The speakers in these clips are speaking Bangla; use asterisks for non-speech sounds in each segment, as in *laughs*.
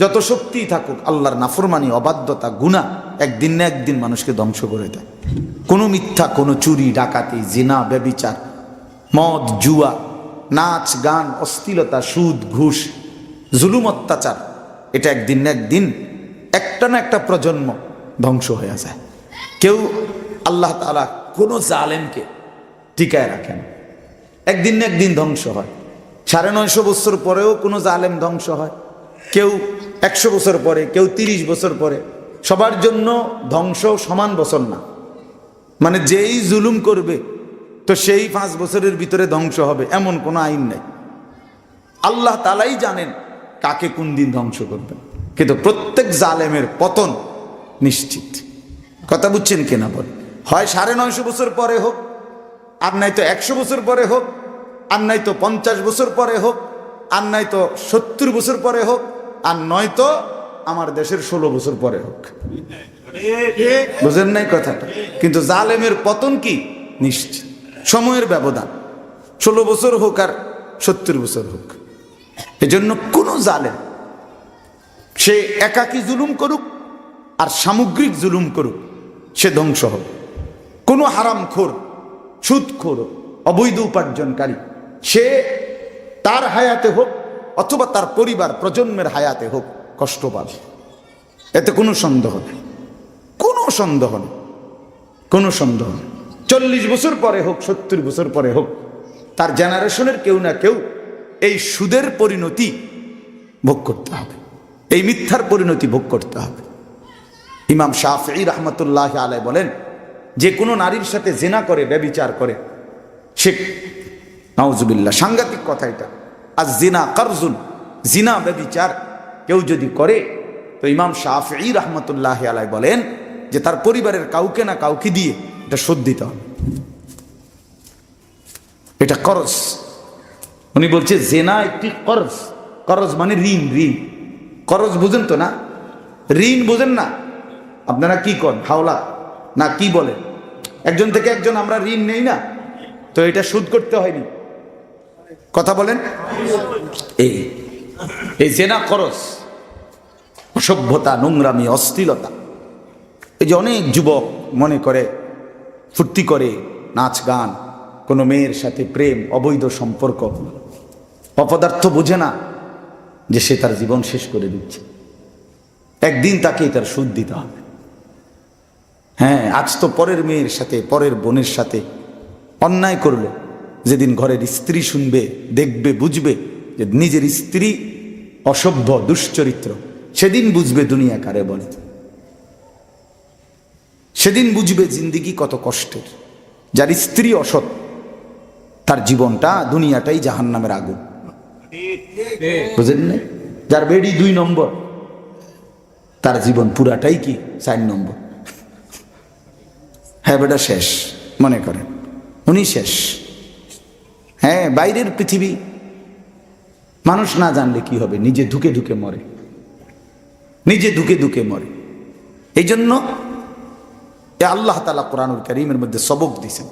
যত শক্তিই থাকুক, আল্লাহর নাফরমানি, অবাধ্যতা গুণা একদিন না একদিন মানুষকে ধ্বংস করে দেয়। কোনো মিথ্যা, কোনো চুরি, ডাকাতি, জিনা, ব্যবিচার, মদ, জুয়া, নাচ, গান অস্থিলতা সুদ, ঘুষ, জুলুম, অত্যাচার, এটা একদিন না একদিন একটা না একটা প্রজন্ম ধ্বংস হয়ে যায়। কেউ আল্লাহ তালা কোনো জালেমকে টিকায় রাখেন একদিন না একদিন ধ্বংস হয়। সাড়ে নয়শো বছর পরেও কোনো জালেম ধ্বংস হয়। কেউ একশো বছর পরে, কেউ তিরিশ বছর পরে, সবার জন্য ধ্বংস সমান বছর না। মানে যেই জুলুম করবে, তো সেই পাঁচ বছরের ভিতরে ধ্বংস হবে, এমন কোনো আইন নেই। আল্লাহ তালাই জানেন কাকে কোন দিন ধ্বংস করবেন কিন্তু প্রত্যেক জালেমের পতন নিশ্চিত। কথা বুঝছেন কিনা বল হয় সাড়ে নয়শো বছর পরে হোক, আর নাই তো একশো বছর পরে হোক, আর নাই তো পঞ্চাশ বছর পরে হোক, আর নাই তো সত্তর বছর পরে হোক আর নয়তো আমার দেশের ষোলো বছর পরে হোক। বুঝেন নাই কথাটা? কিন্তু জালেমের পতন কি? নিশ্চিত। সময়ের ব্যবধান। ষোলো বছর হোক আর সত্তর বছর হোক। এজন্য কোনো জালেম সে একাকী জুলুম করুক আর সামগ্রিক জুলুম করুক, সে ধ্বংস হবে। কোনো হারামখোর, সুদখোর, অবৈধ উপার্জনকারী, সে তার হায়াতে হোক অথবা তার পরিবার প্রজন্মের হায়াতে হোক, কষ্ট পাবে। এতে কোনো সন্দেহ নেই। কোনো সন্দেহ নেই। কোনো সন্দেহ নেই। চল্লিশ বছর পরে হোক, সত্তর বছর পরে হোক, তার জেনারেশনের কেউ না কেউ এই সুদের পরিণতি ভোগ করতে হবে। এই মিথ্যার পরিণতি ভোগ করতে হবে। ইমাম শাহি রহমতুল্লাহ আলাই বলেন, যে কোনো নারীর সাথে জেনা করে, ব্যবিচার করে, সে নওজুবিল্লা সাংঘাতিক কথা এটা। আর জিনা কারজুন, জিনা ব্যবিচার। কেউ যদি করে, তো ইমাম শাহি রহমতুল্লাহ আলাই বলেন যে তার পরিবারের কাউকে না কাউকে দিয়ে এটা শোধ দিতে হবে। এটা করজ। উনি বলছে জেনা একটি করজ। করজ মানে ঋণ ঋণ। করজ বুঝেন তো না? ঋণ বুঝেন না? আপনারা কি করেন হাওলা? না, কি বলেন? একজন থেকে একজন আমরা ঋণ নেই না? তো এটা সুদ করতে হয়নি। কথা বলেন। এই এই জেনা খরচ, অসভ্যতা, নোংরামি, অস্থিলতা, এই যে অনেক যুবক মনে করে, ফুর্তি করে নাচ গান, কোনো মেয়ের সাথে প্রেম, অবৈধ সম্পর্ক, অপদার্থ বোঝে না যে সে তার জীবন শেষ করে দিচ্ছে। একদিন তাকে তার সুদ দিতে হবে। হ্যাঁ আজ তো পরের মেয়ের সাথে, পরের বোনের সাথে অন্যায় করল যেদিন ঘরের স্ত্রী শুনবে, দেখবে, বুঝবে যে নিজের স্ত্রী অসভ্য, দুশ্চরিত্র, সেদিন বুঝবে দুনিয়া কারে বলে সেদিন বুঝবে জিন্দিগি কত কষ্টের। যার স্ত্রী অসৎ, তার জীবনটা দুনিয়াটাই জাহান নামের আগুন। বুঝলেন না যার বেডি দুই নম্বর, তার জীবন পুরাটাই কি চার নম্বর? হ্যাঁ বেটা, শেষ, মনে করেন, উনি শেষ। হ্যাঁ বাইরের পৃথিবী। মানুষ না জানলে কি হবে? নিজে ধুকে ধুকে মরে। নিজে ধুকে ধুকে মরে। এই জন্য আল্লাহ তালা কোরআনুল করিমের মধ্যে সবক দিছেন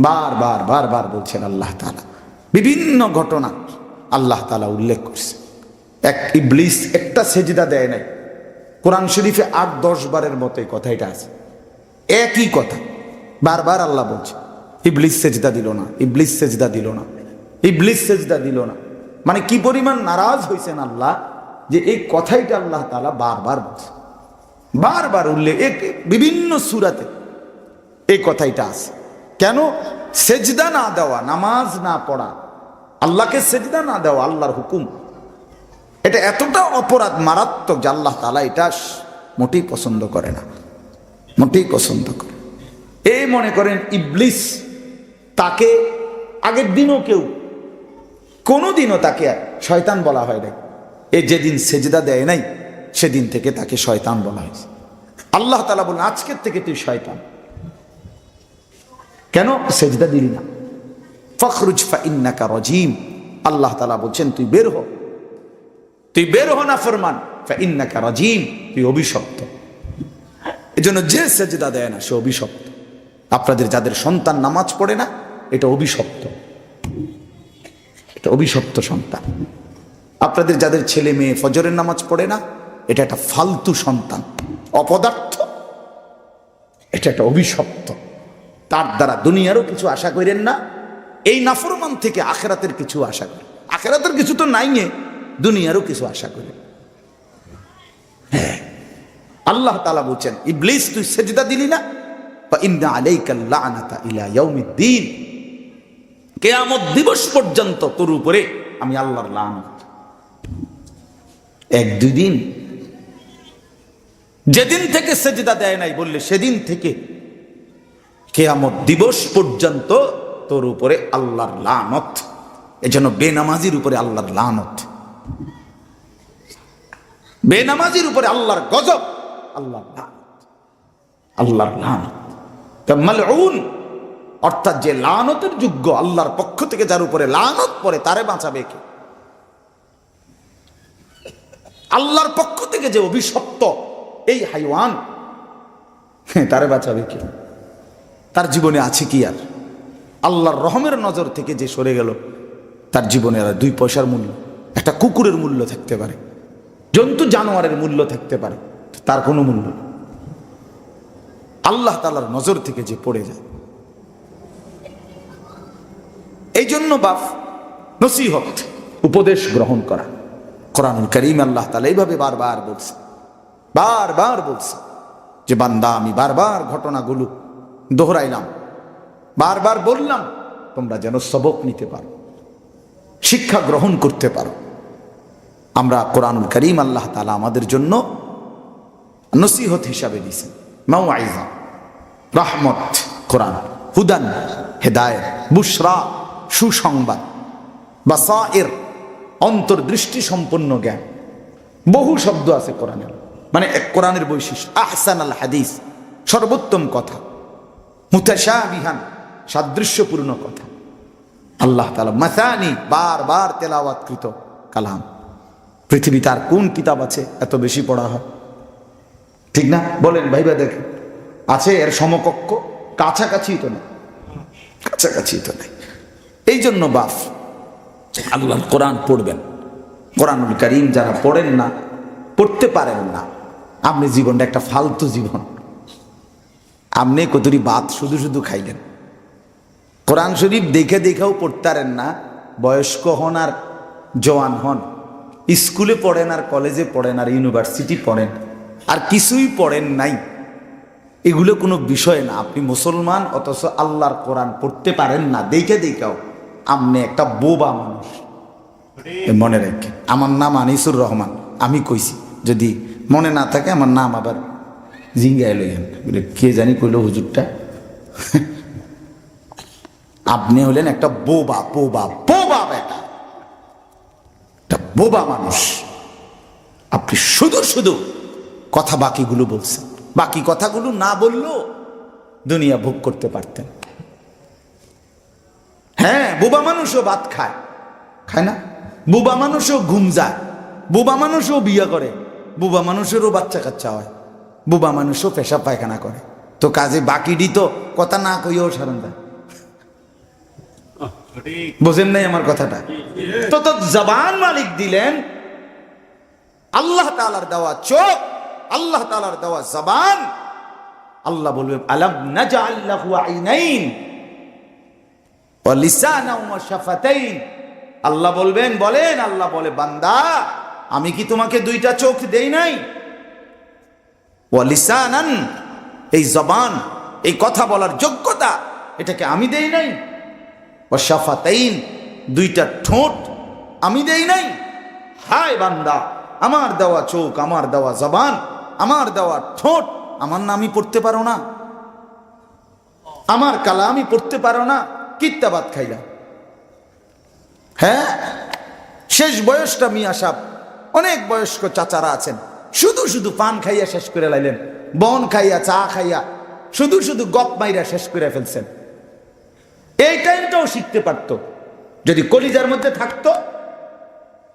বার বার বার বার বলছেন আল্লাহ তালা বিভিন্ন ঘটনা আল্লাহ তালা উল্লেখ করছে এক ইবলিস একটা সেজিদা দেয় নাই। কোরআন শরীফে আট, দশ বারের মতো কথা এটা আছে। একই কথা। বারবার আল্লাহ বলছে ইবলিস সেজদা দিল না, ইবলিস সেজদা দিল না, ইবলিস সেজদা দিল না। মানে কি পরিমাণ নারাজ হয়েছেন আল্লাহ যে এই কথাইটা আল্লাহ তালা বারবার বলছে। বারবার উল্লেখ বিভিন্ন সুরাতে এই কথাইটা আছে। কেন? সেজদা না দেওয়া, নামাজ না পড়া, আল্লাহকে সেজদা না দেওয়া আল্লাহর হুকুম। এটা এতটা অপরাধ মারাত্মক যে আল্লাহ তালা এটা মোটেই পছন্দ করে না, মোটেই পছন্দ করে এই মনে করেন ইবলিস তাকে আগের দিনও কেউ কোনো দিনও তাকে শয়তান বলা হয় নাই। এ যেদিন সেজদা দেয় নাই, সেদিন থেকে তাকে শয়তান বলা হয়েছে। আল্লাহ তালা বলেন আজকের থেকে তুই শয়তান। কেন? সেজদা দিলি না। ফখরুজ ফা ইন্নাকা রজিম। আল্লাহ তালা বলছেন, তুই বের হ। তুই বের হ না ফরমান। ফা ইন্নাকা রাজিম, তুই অভিশপ্ত। এজন্য যে সেজদা দেয় না, সে অভিশপ্ত। আপনাদের যাদের সন্তান নামাজ পড়ে না এটা অভিশপ্ত। এটা অভিশপ্ত সন্তান। আপনাদের যাদের ছেলে মেয়ে ফজরের নামাজ পড়ে না, এটা একটা ফালতু সন্তান। অপদার্থ। এটা একটা অভিশপ্ত। তার দ্বারা দুনিয়ারও কিছু আশা করেন না, এই নাফরমান থেকে আখেরাতের কিছু আশা করেন। আখেরাতের কিছু তো নাই দুনিয়ারও কিছু আশা করেন। হ্যাঁ। আল্লাহ তালা বলছেন, ইবলিস, তুই সেজদা দিলি না? বা ইন্না আলাইকা লানাতা ইলা ইয়াউমিদ্দিন। কেয়ামত দিবস পর্যন্ত তোর উপরে আমি আল্লাহর লানত। এক, দুই দিন। যেদিন থেকে সেজদা দেয় নাই বললে সেদিন থেকে কেয়ামত দিবস পর্যন্ত তোর উপরে আল্লাহর লানত। এজন্য বেনামাজির উপরে আল্লাহর লানত। বেনামাজির উপরে আল্লাহর গজব, আল্লাহর আল্লাহর লানত। মালউন অর্থাৎ যে লানতের যোগ্য আল্লাহর পক্ষ থেকে যার উপরে লানত পড়ে তারে বাঁচাবে কে? আল্লাহর পক্ষ থেকে যে অভিশপ্ত এই হাইওয়ান হ্যাঁ, তারে বাঁচাবে কে? তার জীবনে আছে কি আর? আল্লাহর রহমের নজর থেকে যে সরে গেল তার জীবনে আর দুই পয়সার মূল্য একটা কুকুরের মূল্য থাকতে পারে জন্তু জানোয়ারের মূল্য থাকতে পারে তার কোনো মূল্য। আল্লাহ তালার নজর থেকে যে পড়ে যায় এই জন্য বাপ, নসিহত, উপদেশ গ্রহণ করা। কোরআনুল করিম আল্লাহ তালা এইভাবে বারবার বলছে বারবার বলছে যে, বান্দা, আমি বারবার ঘটনাগুলো দোহরাইলাম, বারবার বললাম, তোমরা যেন সবক নিতে পারো, শিক্ষা গ্রহণ করতে পারো। আমরা কোরআনুল করিম আল্লাহ তালা আমাদের জন্য নসিহত হিসাবে দিয়েছেন মাউ আইজা রহমত, কোরআন, হুদান, হেদায়ত, বুশরা সুসংবাদ বাসায়ের অন্তর্দৃষ্টি সম্পন্ন জ্ঞান। বহু শব্দ আছে কোরআনের মানে এক কোরআনের বৈশিষ্ট্য। আহসান আল হাদিস, সর্বোত্তম কথা। মুতাশাবিহান, সাদৃশ্যপূর্ণ কথা। আল্লাহ তালা মাসানি, বারবার তেলাওয়াতকৃত কালাম। পৃথিবী তার কোন কিতাব আছে এত বেশি পড়া হয়? ঠিক না? বলেন ভাইবা দেখেন। আছে এর সমকক্ষ? কাছাকাছি তো না কাছাকাছি তো নেই। এই জন্য বাফ। আল্লাহ কোরআন পড়বেন। কোরআনুল করিম যারা পড়েন না পড়তে পারেন না আপনি জীবনটা একটা ফালতু জীবন। আপনি কতরি বাত শুধু শুধু খাইলেন। কোরআন শরীফ দেখে দেখেও পড়তে পারেন না বয়স্ক হন আর জওয়ান হন স্কুলে পড়েন আর কলেজে পড়েন আর ইউনিভার্সিটি পড়েন আর কিছুই পড়েন নাই। এগুলো কোনো বিষয় না আপনি মুসলমান অথচ আল্লাহর কোরআন পড়তে পারেন না দেখে দেখেও। আপনি একটা বোবা মানুষ। মনে রাখে আমার নাম আনিসুর রহমান আমি কইছি যদি মনে না থাকে আমার নাম আবার জিঙ্গায় লইয়েন বলে, কে জানি কইল হুজুরটা? *laughs* আপনি হলেন একটা বোবা বোবা বোবা বেটা। একটা বোবা মানুষ। আপনি শুধু শুধু কথা বাকিগুলো বলছেন। বাকি কথাগুলো না বললেও দুনিয়া ভোগ করতে পারতেন। হ্যাঁ বোবা মানুষও ভাত খায়। খায় না? বোবা মানুষও ঘুম যায়। বোবা মানুষও বিয়ে করে। বোবা মানুষেরও বাচ্চা কাচ্চা হয়। বোবা মানুষও পেশাব পায়খানা করে। তো কাজে বাকি দিত কথা না কইও সারণ দেয়। বোঝেন নাই আমার কথাটা? তো তো জবান মালিক দিলেন, আল্লাহ তালার দেওয়া চোখ, আল্লাহ তালার দেওয়া জবান। আল্লাহ বলবে আলাম নাজআল লাহু আইনাইন? আল্লাহ বলবেন, বলেন, আল্লাহ বলে, বান্দা, আমি কি তোমাকে দুইটা চোখ দেই নাই? ওয়া লিসানান, এই জবান, এই কথা বলার যোগ্যতা, এটাকে আমি দেই নাই। ও শাফাতাইন, দুইটা ঠোঁট আমি দেই নাই। হায় বান্দা, আমার দেওয়া চোখ, আমার দেওয়া জবান, আমার দেওয়া ঠোঁট, আমার নামই পড়তে পারো না। আমার কালা আমি পড়তে পারো না। কিত্তাবাদ খাইলা। হ্যাঁ? শেষ বয়সটা মিয়া সাপ অনেক বয়স্ক চাচারা আছেন। শুধু শুধু পান খাইয়া শেষ করে লাইলেন। বন খাইয়া, চা খাইয়া, শুধু শুধু গপ মাইরা শেষ করে ফেলছেন। এই টাইমটাও শিখতে পারতো। যদি কলিজার মধ্যে থাকতো,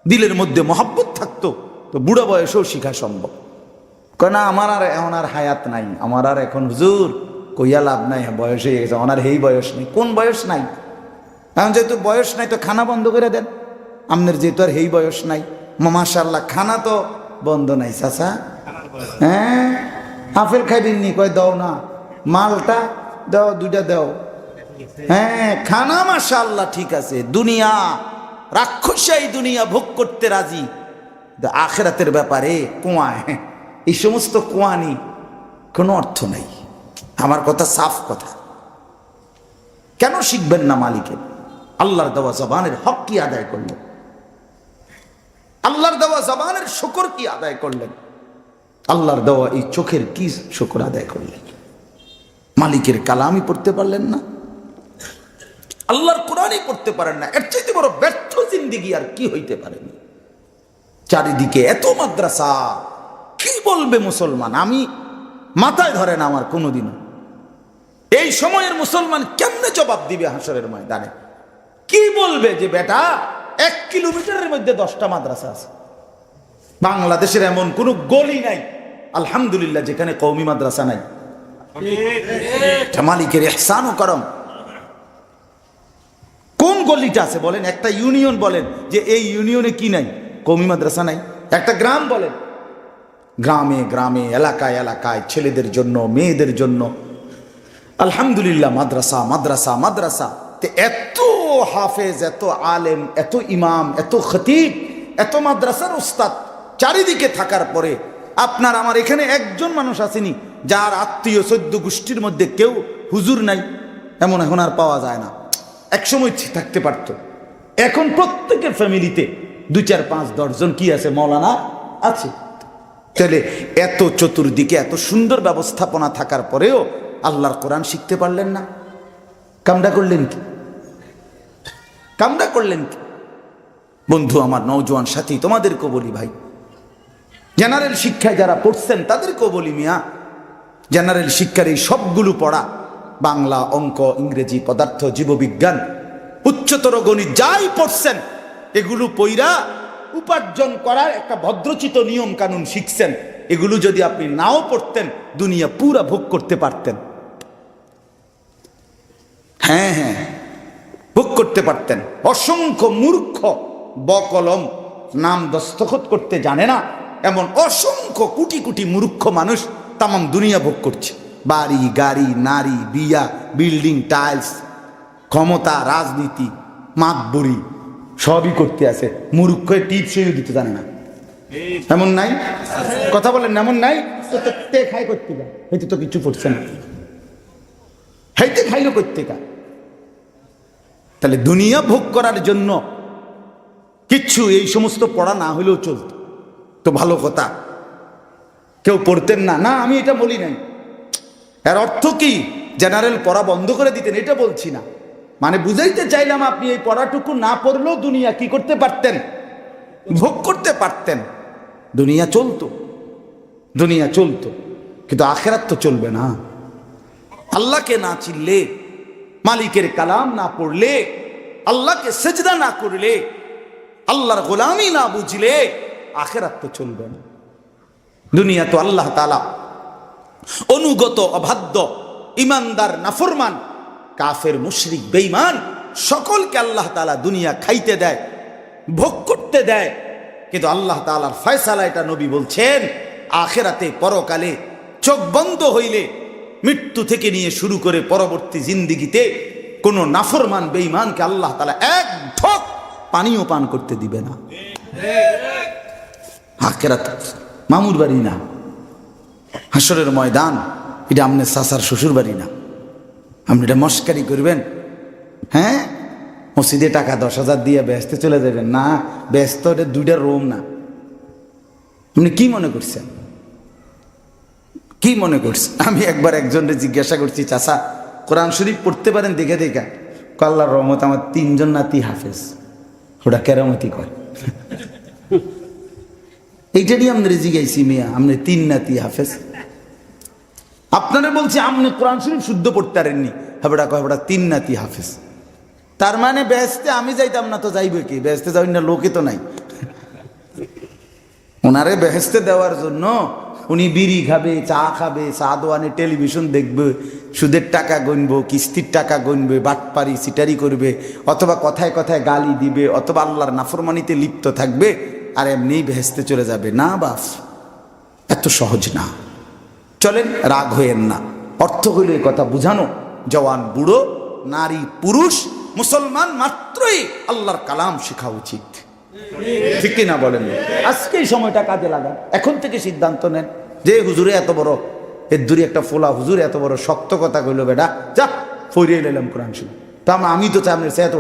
দিলের মধ্যে মহাব্বত থাকতো, তো বুড়ো বয়সেও শিখা সম্ভব। কেন আমার আর এখন আর হায়াত নাই। আমার আর এখন হুজুর কইয়া লাভ নাই বয়স হয়ে গেছে আর এই বয়স নেই। কোন বয়স নাই? এখন যেহেতু বয়স নাই, তো খানা বন্ধ করে দেন। আপনার যেহেতু আর হেই বয়স নাই মাশাল্লাহ খানা তো বন্ধ নাই, চাচা। হ্যাঁ? আপেল খাইবেননি কয়, দাও না। মালটা দাও, দুইটা দাও। হ্যাঁ খানা মাসা আল্লাহ ঠিক আছে। দুনিয়া, রাক্ষসাই দুনিয়া ভোগ করতে রাজি। আখেরাতের ব্যাপারে কুয়ায় এই সমস্ত কুয়ানি কোনো অর্থ নেই। আমার কথা সাফ কথা। কেন শিখবেন না মালিকের আল্লাহর দেওয়া জবানের হক কি আদায় করলেন? আল্লাহর দেওয়া জবানের শুকর কি আদায় করলেন? আল্লাহর দেওয়া এই চোখের কি শুকর আদায় করলেন? মালিকের কালামই পড়তে পারলেন না। আল্লাহর কোরআনই পড়তে পারেন না। এর চাইতে বড় ব্যর্থ জিন্দিগি আর কি হইতে পারেনি চারিদিকে এত মাদ্রাসা, কি বলবে মুসলমান? আমি মাথায় ধরে না আমার কোনোদিনও। এই সময়ের মুসলমান কেমনে জবাব দিবে হাসরের ময়দানে? কি বলবে যে, বেটা, এক কিলোমিটারের মধ্যে দশটা মাদ্রাসা আছে। বাংলাদেশের এমন কোনো গলি নাই। আলহামদুলিল্লাহ, যেখানে কৌমি মাদ্রাসা নাই। মালিকের এহসান করম। কোন গলিটা আছে বলেন? একটা ইউনিয়ন বলেন যে, এই ইউনিয়নে কি নাই? কৌমি মাদ্রাসা নাই। একটা গ্রাম বলেন। গ্রামে গ্রামে, এলাকায় এলাকায় ছেলেদের জন্য, মেয়েদের জন্য আলহামদুলিল্লাহ, মাদ্রাসা মাদ্রাসা মাদ্রাসা। এত হাফেজ, এত আলেম, এত ইমাম, এত খতিব, এত মাদ্রাসার উস্তাদ চারিদিকে থাকার পরে আপনার আমার এখানে একজন মানুষ আসেনি, যার আত্মীয় সদ্য গোষ্ঠীর মধ্যে কেউ হুজুর নাই। এমন এখন আর পাওয়া যায় না। একসময় থাকতে পারতো। এখন প্রত্যেকের ফ্যামিলিতে দুই চার পাঁচ দশজন কি আছে মৌলানা? আছে। তাহলে এত চতুর্দিকে এত সুন্দর ব্যবস্থাপনা থাকার পরেও আল্লাহর কোরআন শিখতে পারলেন না। কামডা করলেন কি? কামডা করলেন কি? বন্ধু আমার নৌজওয়ান সাথী, তোমাদেরকেও বলি ভাই জেনারেল শিক্ষায় যারা পড়ছেন তাদেরকেও বলি মিয়া জেনারেল শিক্ষার এই সবগুলো পড়া, বাংলা, অঙ্ক, ইংরেজি, পদার্থ, জীববিজ্ঞান, উচ্চতর গণিত যাই পড়ছেন, এগুলো পইরা উপার্জন করার একটা ভদ্রচিত নিয়ম কানুন শিখছেন। এগুলো যদি আপনি নাও পড়তেন, দুনিয়া পুরা ভোগ করতে পারতেন। হ্যাঁ হ্যাঁ ভোগ করতে পারতেন। অসংখ্য মূর্খ বকলম নাম দস্তখত করতে জানে না, এমন অসংখ্য কোটি কোটি মূর্খ মানুষ তামাম দুনিয়া ভোগ করছে। বাড়ি, গাড়ি, নারী, বিয়া, বিল্ডিং, টাইলস, ক্ষমতা, রাজনীতি, মাতবুরি, সবই করতে আছে। মূর্খ টিপসইও দিতে জানে না। এমন নাই? কথা বলেন এমন নাই? তো তো খাই করতে গা। হয়তো তো কিছু পড়ছে না। হাইতে খাইলো করতে গা। তাহলে দুনিয়া ভোগ করার জন্য কিচ্ছু এই সমস্ত পড়া না হলেও চলত। তো ভালো কথা। কেউ পড়তেন না। না আমি এটা বলি নাই। এর অর্থ কি? জেনারেল পড়া বন্ধ করে দিতেন এটা বলছি না। মানে বুঝাইতে চাইলাম আপনি এই পড়াটুকু না পড়লেও দুনিয়া কি করতে পারতেন? ভোগ করতে পারতেন। দুনিয়া চলতো। দুনিয়া চলতো। কিন্তু আখেরাত তো চলবে না। আল্লাহকে না চিনলে, মালিকের কালাম না পড়লে, আল্লাহকে সেজদা না করলে, আল্লাহর গোলামি না বুঝলে, আখেরাত তো চলবে না। দুনিয়া তো আল্লাহ তালা অনুগত, অবাধ্য ইমানদার নাফরমান, কাফের, মুশরিক, বেঈমান, সকলকে আল্লাহ তালা দুনিয়া খাইতে দেয়, ভোগ করতে দেয় কিন্তু আল্লাহ তালার ফয়সালা এটা নবী বলছেন, আখেরাতে, পরকালে চোখ বন্ধ হইলে মৃত্যু থেকে নিয়ে শুরু করে পরবর্তী জিন্দিগিতে কোনো নাফরমান, বেঈমানকে আল্লাহ তালা এক ঢোক পানিও পান করতে দিবে না। আখেরাত মামুর বাড়ি না হাসরের ময়দান, এটা আপনার সাসার শ্বশুর বাড়ি না। আপনি এটা মস্কারি করবেন হ্যাঁ? মসজিদে টাকা দশ হাজার দিয়ে ব্যস্তে চলে যাবেন। না, ব্যস্ত দুইটা রুম না। আপনি কি মনে করছেন? কি মনে করছেন? আমি একবার একজনকে জিজ্ঞাসা করছি চাষা কোরআন শরীফ পড়তে পারেন দেখে দেখা। কাল্লার রহমত আমার তিনজন নাতি হাফেজ। ওটা কেরামতি করে। *laughs* এইটারই আমরা জিগাইছি মিয়া আপনি তিন নাতি হাফেজ। আপনারা বলছি আপনি কোরআন শরীফ শুদ্ধ পড়তে পারেননি। হাবড়া কয় হাবড়া তিন নাতি হাফেজ। তার মানে বেহেস্তে আমি যাইতাম না তো যাইবে কি? বেহেস্তে যাই না লোকে তো নাই। ওনারে বেহেস্তে দেওয়ার জন্য উনি বিড়ি খাবে, চা খাবে, চা দোয়ানে টেলিভিশন দেখবে, সুদের টাকা গণবো কিস্তির টাকা গণবে বাটপারি সিটারি করবে, অথবা কথায় কথায় গালি দিবে, অথবা আল্লাহর নাফরমানিতে লিপ্ত থাকবে, আর এমনি ভেস্তে চলে যাবে। না বাস এত সহজ না। চলেন, রাগ হইয়েন না। অর্থ হইল কথা বুঝানো। জওয়ান বুড়ো, নারী, পুরুষ মুসলমান মাত্রই আল্লাহর কালাম শেখা উচিত। ঠিক কিনা বলেন? আজকে এই সময়টা কাজে লাগান। এখন থেকে সিদ্ধান্ত নেন যে, হুজুরে, এত বড় এর দূরে একটা ফোলা, হুজুর, এত বড় শক্ত কথা কইল বেটা। যা ফরিয়ে নিলাম কোরআন শুনে তা আমি তো চাই আপনার সে এত